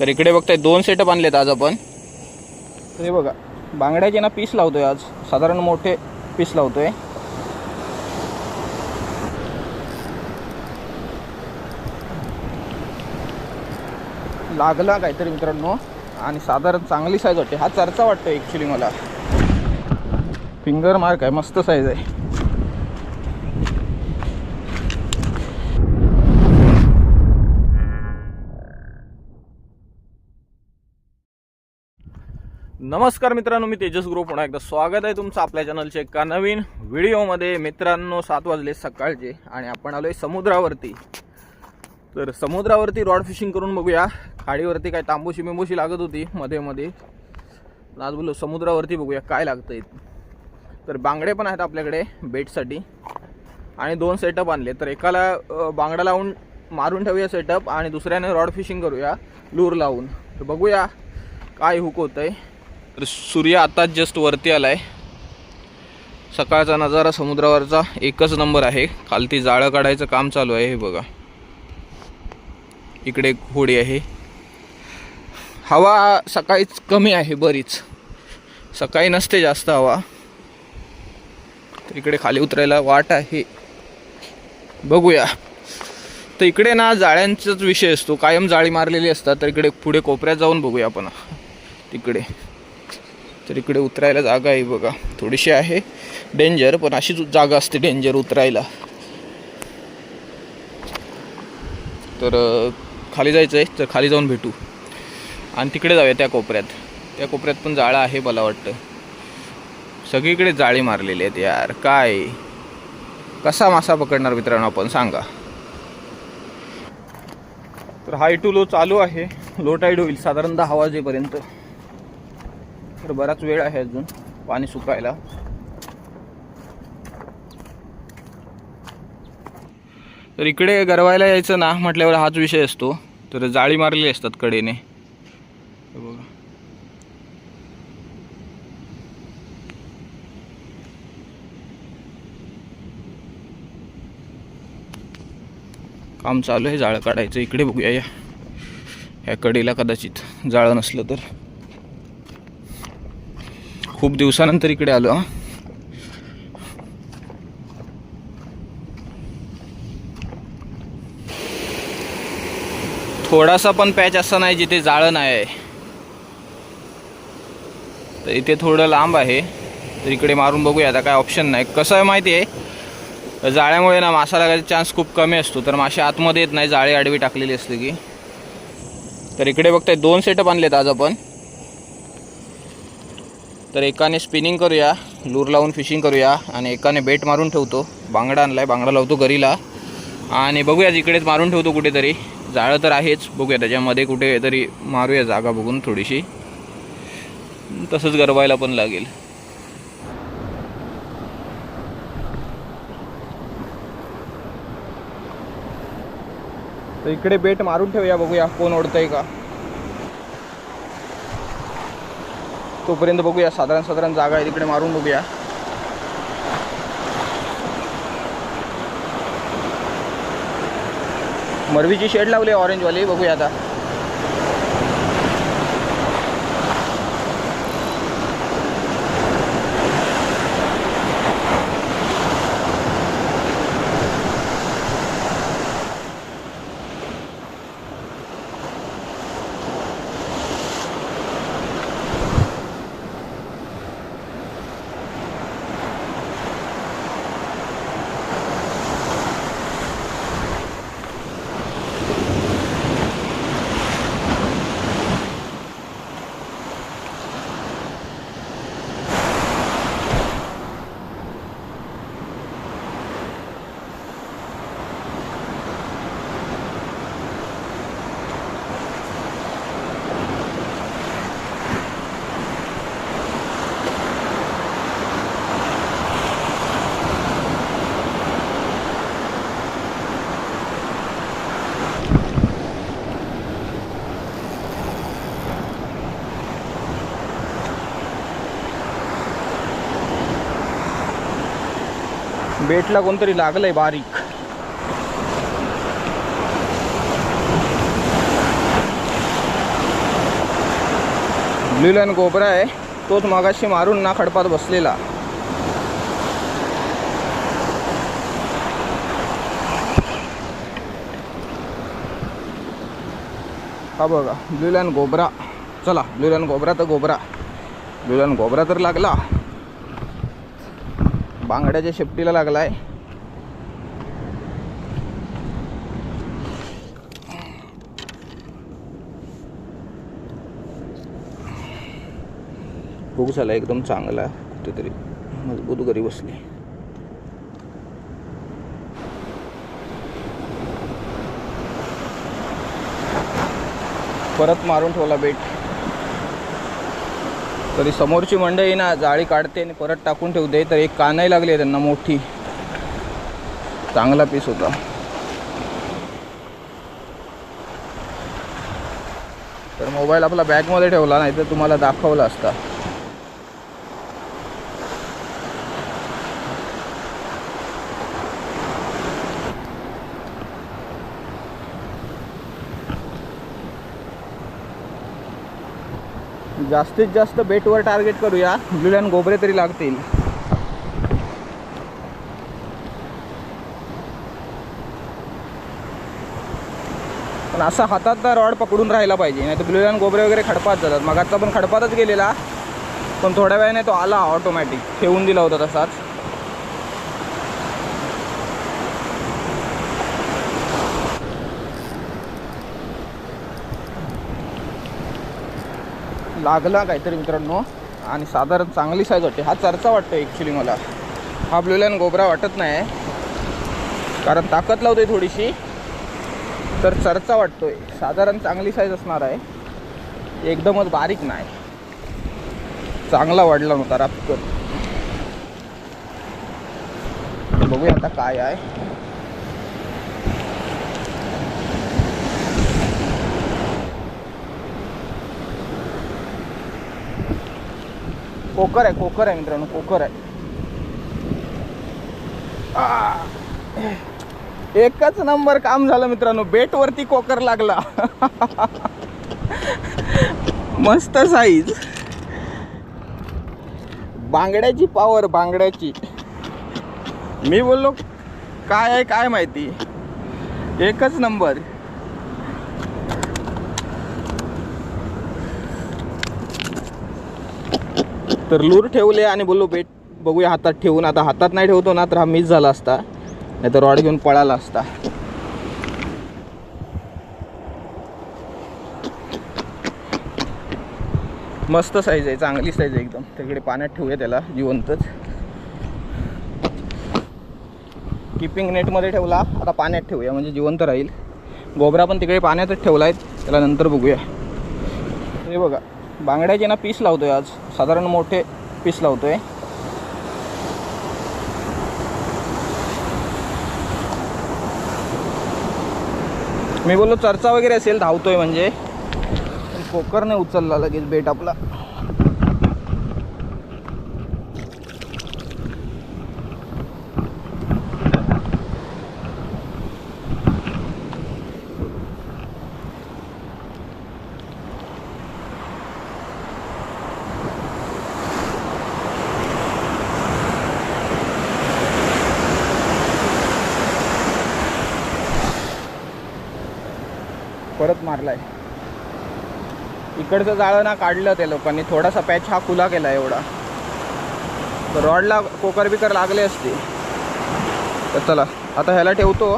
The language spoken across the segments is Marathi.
तर इकडे बघताय दोन सेटअप आणलेत आज आपण. हे बघा बांगड्याचे ना पीस लावतोय आज. साधारण मोठे पीस लावतोय. लागला काहीतरी मित्रांनो. आणि साधारण चांगली साईज वाटते. हा चर्चा वाटतो ॲक्च्युली मला. फिंगर मार्क आहे मस्त साईज आहे. नमस्कार मित्रांनो मी तेजस ग्रुप. पुन्हा एकदा स्वागत आहे तुमचं आपल्या चॅनलच्या एका नवीन व्हिडिओमध्ये. मित्रांनो सात वाजले सकाळचे आणि आपण आलोय समुद्रावरती. तर समुद्रावरती रॉड फिशिंग करून बघूया. खाडीवरती काय तांबूशी बिंबूशी लागत होती मध्ये मध्ये. आज बोललो समुद्रावरती बघूया काय लागतंय. तर बांगडे पण आहेत आपल्याकडे बेटसाठी. आणि दोन सेटअप आणले. तर एकाला बांगडा लावून मारून ठेवूया सेटअप आणि दुसऱ्याने रॉड फिशिंग करूया लूर लावून. तर बघूया काय हुक होतं आहे तर सूर्य आता जस्ट वरती आलाय. सकाळचा नजारा समुद्रावरचा एकच नंबर आहे. खालती जाळं काढायचं काम चालू आहे हे बघा. इकडे एक होडी आहे. हवा सकाळीच कमी आहे बरीच. सकाळी नसते जास्त हवा. तर इकडे खाली उतरायला वाट आहे. बघूया. तर इकडे ना जाळ्यांचाच विषय असतो. कायम जाळी मारलेली असतात. तर इकडे पुढे कोपऱ्यात जाऊन बघूया आपण. तिकडे. तर इकडे उतरायला जागा आहे बघा. थोडीशी आहे डेंजर पण अशीच जागा असते डेंजर उतरायला. तर खाली जायचं आहे तर खाली जाऊन भेटू. आणि तिकडे जाऊया त्या कोपऱ्यात. त्या कोपऱ्यात पण जाळं आहे मला वाटतं. सगळीकडे जाळी मारलेली आहेत यार. काय? कसा मासा पकडणार मित्रांनो आपण? सांगा. तर हाय टू लो चालू आहे. लो टाईड होईल. साधारण दहा वाजेपर्यंत तर बराच वेळ आहे अजून पाणी सुकायला. तर इकडे गरवायला यायचं ना म्हटल्यावर हाच विषय असतो. तर जाळी मारलेली असतात कडेने. बघा. काम चालू आहे जाळं काढायचं. इकडे बघूया या. ह्या कडेला कदाचित जाळं नसलं तर. खूप दिवसानंतर इकडे आलो थोडासा पण पॅच असा नाही जिथे जाळं नाही आहे. तर इथे थोडं लांब आहे तर इकडे मारून बघूया आता काय ऑप्शन नाही. कसं आहे माहिती आहे? जाळ्यामुळे ना मासा लागायचा चान्स खूप कमी असतो तर मासे आतमध्ये येत नाही जाळी आडवी टाकलेली असते की. तर इकडे बघताय दोन सेटअप आणलेत आज आपण. तर एकाने स्पिनिंग करूया लूर लावून फिशिंग करूया आणि एकाने बेट मारून ठेवतो. बांगडा आणलाय बांगडा लावतो गरीला. आणि बघूया इकडेच मारून ठेवतो कुठेतरी. जाळं तर आहेच बघूया त्याच्यामध्ये कुठे तरी मारूया जागा बघून थोडीशी. तसंच गरवायला पण लागेल. तर इकडे बेट मारून ठेवूया बघूया कोण ओढतंय का. तोपर्यंत बघूया साधारण साधारण जागा आहे तिकडे मारून बघूया. मरवीची शेड लावली ऑरेंजवाली बघूया आता. बेटला कोणतरी लागलंय बारीक. ब्ल्यू गोबरा आहे तोच मागाशी मारून ना खडपात बसलेला. हा बघा ब्ल्यू लाईन गोबरा चला ब्ल्यू लाईन गोबरा तर गोबरा ब्ल्यू लाईन गोबरा तर लागला. बांगड्याच्या शेपटीला लागलाय. भूक झाला एकदम चांगला कुठेतरी मजबूत घरी बसली. परत मारून ठेवला बेट. तरी समोरची मंडळी ना जाळी काढते आणि परत टाकून ठेवते. तर एक कानाही लागली आहे त्यांना मोठी. चांगला पीस होता. तर मोबाईल आपला बॅगमध्ये ठेवला नाही तर तुम्हाला दाखवला असता. जास्तीत जास्त बेटवर टार्गेट करूया. ब्ल्यू गोबरे तरी लागतील. पण असा हातात रॉड पकडून राहिला पाहिजे. नाही तर ब्ल्यू गोबरे वगैरे खडपात जातात. मग आता पण खडपातच गेलेला. पण थोड्या वेळाने तो आला ऑटोमॅटिक ठेवून दिला होता तसाच. लागला काहीतरी मित्रांनो. आणि साधारण चांगली साईज वाटते. हा चर्चा वाटतो ॲक्च्युली मला. हा ब्लू लाईन गोबरा वाटत नाही. कारण ताकद लावते थोडीशी. तर चर्चा आहे साधारण चांगली साईज असणार आहे. एकदमच बारीक नाही. चांगला वाढला नव्हता रापकत बघूया आता काय आहे. कोकर आहे कोकर आहे मित्रांनो कोकर आहे. एकच नंबर काम झालं मित्रांनो बेटवरती कोकर लागला. मस्त साईज बांगड्याची पावर बांगड्याची. मी बोललो काय आहे काय माहिती? एकच नंबर. तर लूर ठेवले आणि बोललो बेट बघूया हातात ठेवून. आता हातात नाही ठेवतो ना तर हा मिस झाला असता. नाही तर रॉड घेऊन पळाला असता. मस्त साईज आहे चांगली साईज आहे एकदम. तिकडे पाण्यात ठेवूया त्याला जिवंतच. किपिंग नेटमध्ये ठेवला आता पाण्यात ठेवूया म्हणजे जिवंत राहील. गोबरा पण तिकडे पाण्यातच ठेवला आहे त्याला नंतर बघूया. हे बघा. बांगड्याचे ना पीस लावतोय आज. साधारण मोठे पीस लावतो आहे मी बोललो चर्चा वगैरे असेल धावतोय म्हणजे. पण कोकरने उचलला लगेच बेट आपला परत मारलाय. इकडचं जाळं ना काढलं त्या लोकांनी. थोडासा पॅच हा खुला केला एवढा. तर रॉडला कोकर बिकर लागले असते तर चला आता ह्याला ठेवतो.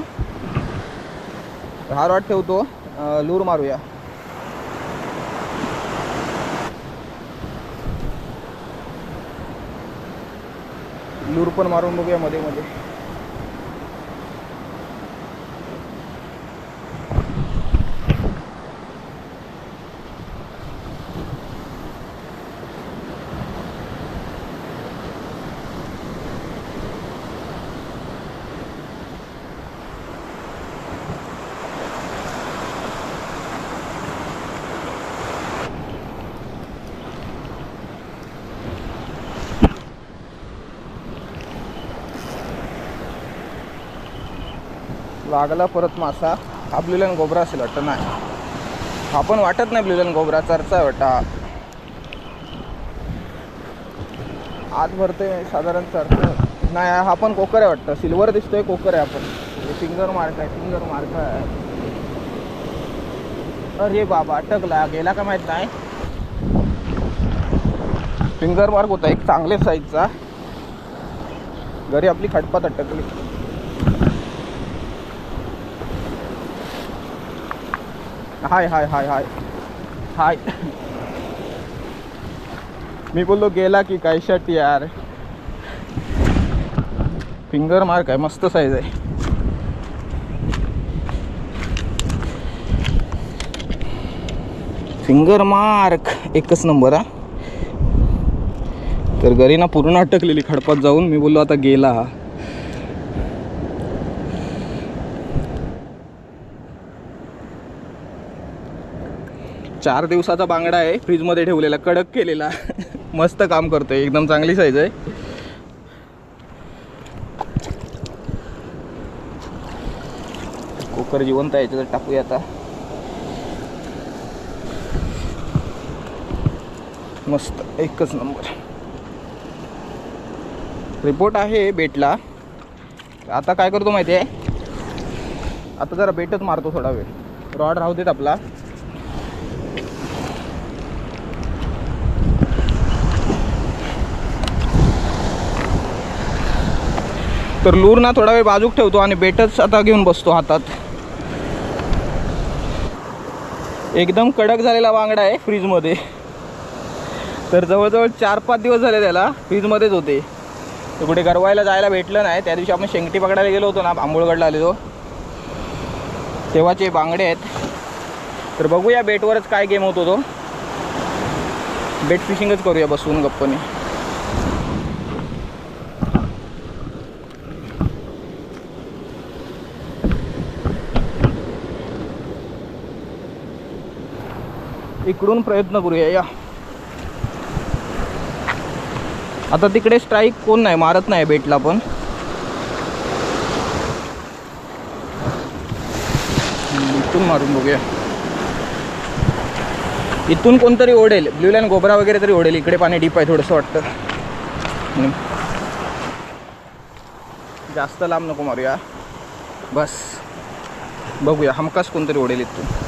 हा रॉड ठेवतो. लूर मारूया. लूर पण मारून बघूया मध्ये मध्ये. लागला परत मासा. हा ब्ल्यूलन गोबरा असेल वाटतं नाही. हा पण वाटत नाही ब्ल्यूलन गोबरा चरचा आहे आत भरते साधारण चढतं नाही हा पण कोकर आहे वाटतं. सिल्वर दिसतोय कोकर आहे आपण. फिंगर मार्क आहे फिंगर मार्क आहे अरे बाबा अटकला. गेला का माहीत नाही? फिंगर मार्क होता एक चांगल्या साईजचा घरी आपली खटपात अटकली. हाय हाय हाय हाय. हाय. मी बोललो गेला की काय शर्ट यार? फिंगर मार्क आहे मस्त साईज आहे. फिंगर मार्क एकच नंबर हा. तर घरी ना पूर्ण अटकलेली खडपात जाऊन मी बोललो आता गेला हा. चार दिवसाचा बांगडा आहे. फ्रीजमध्ये ठेवलेला कडक केलेला. मस्त काम करतोय. एकदम चांगली साईज आहे. कुकर जिवंत आहे याच्यात टाकूया आता. मस्त एकच नंबर रिपोर्ट आहे बेटला आता काय करतो माहिती आहे आता जरा बेटच मारतो थोडा वेळ. रॉड राहू देत आपला. तर लूर ना थोडा वेळ बाजूक ठेवतो आणि बेटच आता घेऊन बसतो हातात. एकदम कडक झालेला बांगडा आहे फ्रीजमध्ये. तर जवळजवळ चार पाच दिवस झाले त्याला फ्रीजमध्येच होते. तर कुठे गरवायला जायला भेटलं नाही. त्या दिवशी आपण शेंगटी पकडायला गेलो होतो ना आंबोळगडला आलेलो. तेव्हाचे बांगडे आहेत. तर बघूया बेटवरच काय गेम होतो तो. बेट फिशिंगच करूया बसून गप्पने. इकडून प्रयत्न करूया या. आता तिकडे स्ट्राईक कोण नाही मारत नाही बेटला पण. इथून मारून बघूया. इथून कोणतरी ओढेल ब्ल्यू लाईन गोबरा वगैरे तरी ओढेल इकडे पाणी डीप आहे थोडंसं वाटतं. जास्त लांब नको मारूया. बस. बघूया हमकास कोणतरी ओढेल इथून.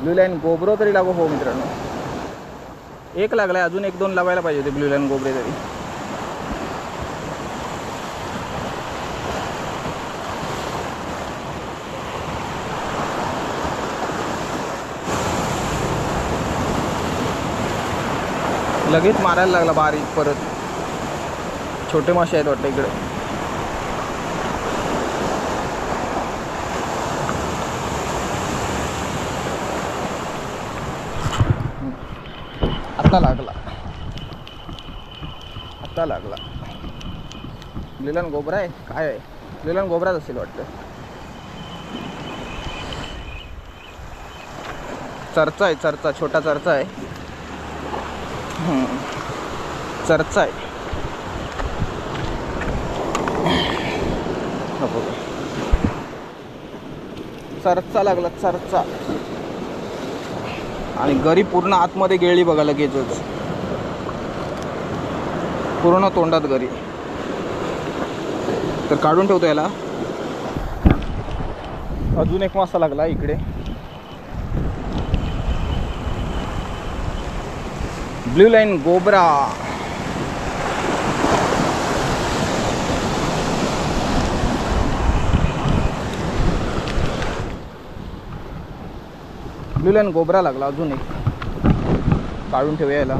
ब्ल्यू लाईन गोबरो तरी लागू हो मित्रांनो. एक लागलाय अजून एक दोन लावायला पाहिजे होते ब्ल्यू लाईन गोबरे तरी. लगेच मारायला लागला बारीक परत. छोटे मासे आहेत वाटतं इकडे. आता लागला. आता लागला. लिलन गोबरा आहे? काय आहे? लिलन गोबराच असेल वाटतं. चर्चा आहे चर्चा. छोटा चर्चा आहे. चरचा चर्चा आहे. हा चर्चा लागला चर्चा. आणि गरी पूर्ण आतमध्ये गेली बघा लगेचच. पूर्ण तोंडात गरी. तर काढून ठेवतो याला. अजून एक मासा लागला इकडे. ब्ल्यू लाईन गोबरा. ब्ल्यू गोबरा लागला अजून एक काढून ठेवूया याला.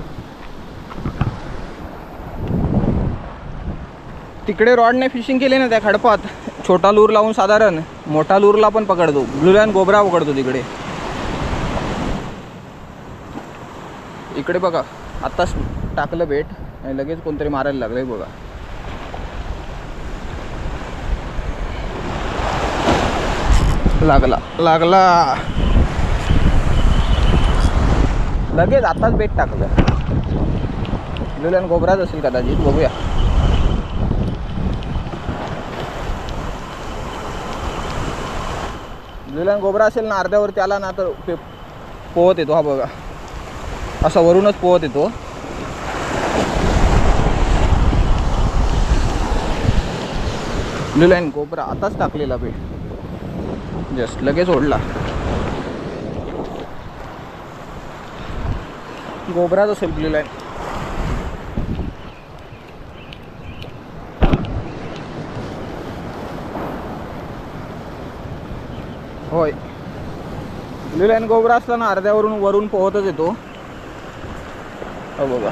तिकडे रॉडने फिशिंग केली ना त्या खडपात. छोटा लूर लावून साधारण मोठा लूरला पण पकडतो. ब्ल्यू गोबरा पकडतो तिकडे. इकडे बघा आत्ताच टाकलं बेट आणि लगेच कोणतरी मारायला लागलंय बघा. लागला. लागला. लगेच आताच बेट टाकलं. लुलन गोबराच असेल कदाचित बघूया. लुलन गोबरा असेल ना अर्ध्यावरती आला ना तर पोहत येतो हा बघा. असा वरूनच पोहत येतो. लुलन गोबरा आताच टाकलेला बेट जस्ट लगेच ओढला. गोबराच असेल ब्ल्यू लाईन होय. ब्ल्यू लाईन गोबरा असला ना अर्ध्यावरून वरून पोहतच येतो. हो बघा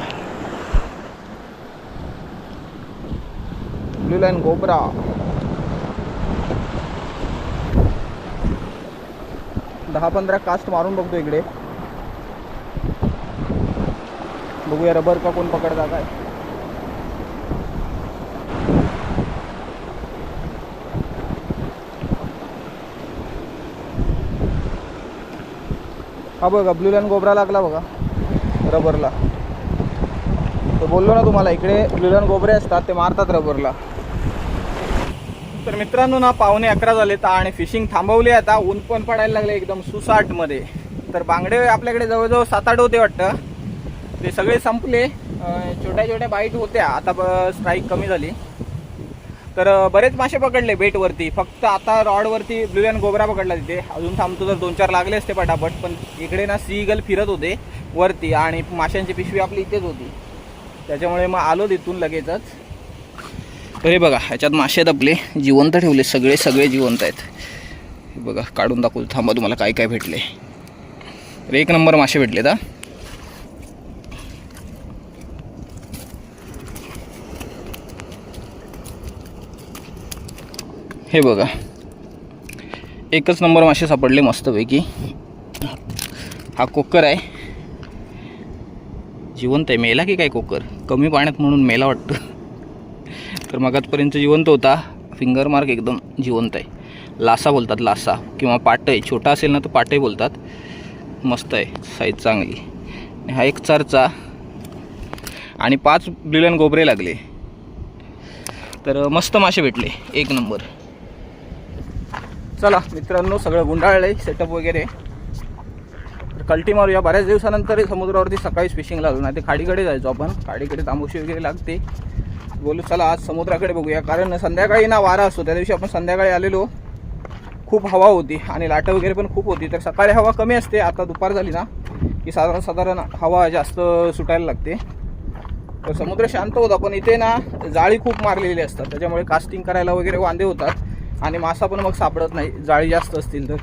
ब्ल्यू लाईन गोबरा. दहा पंधरा कास्ट मारून बघतो इकडे. बघूया रबर का कोण पकडता काय. हा बघा ब्लू लाईन गोबरा लागला बघा रबरला. तर बोललो ना तुम्हाला इकडे ब्लू लाईन गोबरे असतात ते मारतात रबरला. तर मित्रांनो ना पावणे अकरा झाले तर आणि फिशिंग थांबवली आता. ऊन पण पडायला लागले एकदम सुसाटमध्ये. तर बांगडे आपल्याकडे जवळजवळ सात आठ होते वाटतं. ते सगळे संपले. छोट्या छोट्या बाईट होत्या. आता स्ट्राईक कमी झाली. तर बरेच मासे पकडले बेटवरती. फक्त आता रॉडवरती ब्लू अँड गोबरा पकडला तिथे. अजून थांबतो तर दोन चार लागले असते पटापट पण इकडे ना सीगल फिरत होते वरती आणि माशांची पिशवी आपली इथेच होती. त्याच्यामुळे मग आलो तिथून लगेचच. तर हे बघा ह्याच्यात मासे आहेत आपले जिवंत ठेवले सगळे सगळे जिवंत आहेत. बघा काढून दाखवतो. थांबा तुम्हाला काय काय भेटले. एक नंबर मासे भेटले हा. हे बघा. एकच नंबर मासे सापडले मस्तपैकी. हा कोकर आहे. जिवंत आहे. मेला की काय कोकर? कमी पाण्यात म्हणून मेला वाटतं. तर मगातपर्यंत जिवंत होता. फिंगर मार्क एकदम जिवंत आहे. लासा बोलतात लासा. किंवा पाटय. छोटा असेल ना तर पाटय बोलतात. मस्त आहे. साईज चांगली. हा एक चारचा. आणि पाच ब्रिलियन गोबरे लागले. तर मस्त मासे भेटले. एक नंबर. चला मित्रांनो सगळं गुंडाळलं आहे सेटअप वगैरे. तर कल्टी मारूया. बऱ्याच दिवसानंतर समुद्रावरती सकाळीच फिशिंगला आलो. नाही ते खाडीकडे जायचो आपण. खाडीकडे तांबूशी वगैरे लागते. बोलू चला आज समुद्राकडे बघूया. कारण संध्याकाळी ना वारा असतो. त्या दिवशी आपण संध्याकाळी आलेलो. खूप हवा होती आणि लाटं वगैरे पण खूप होती. तर सकाळी हवा कमी असते. आता दुपार झाली ना की साधारण साधारण हवा जास्त सुटायला लागते. तर समुद्र शांत होता. पण इथे ना जाळी खूप मारलेली असतात. त्याच्यामुळे कास्टिंग करायला वगैरे वांदे होतात. आणि मासा पण मग सापडत नाही. जाळी जास्त असतील तर.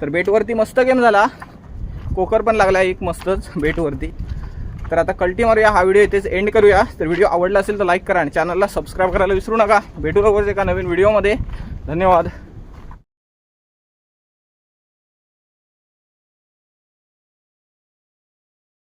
तर बेटवरती मस्त गेम झाला. कोकर पण लागला एक मस्तच बेटवरती. तर आता कल्टी मारूया हा व्हिडिओ इथेच एंड करूया. तर व्हिडिओ आवडला असेल तर लाईक करा आणि चॅनलला सबस्क्राईब करायला विसरू नका. भेटू लवकरच एका नवीन व्हिडिओमध्ये धन्यवाद.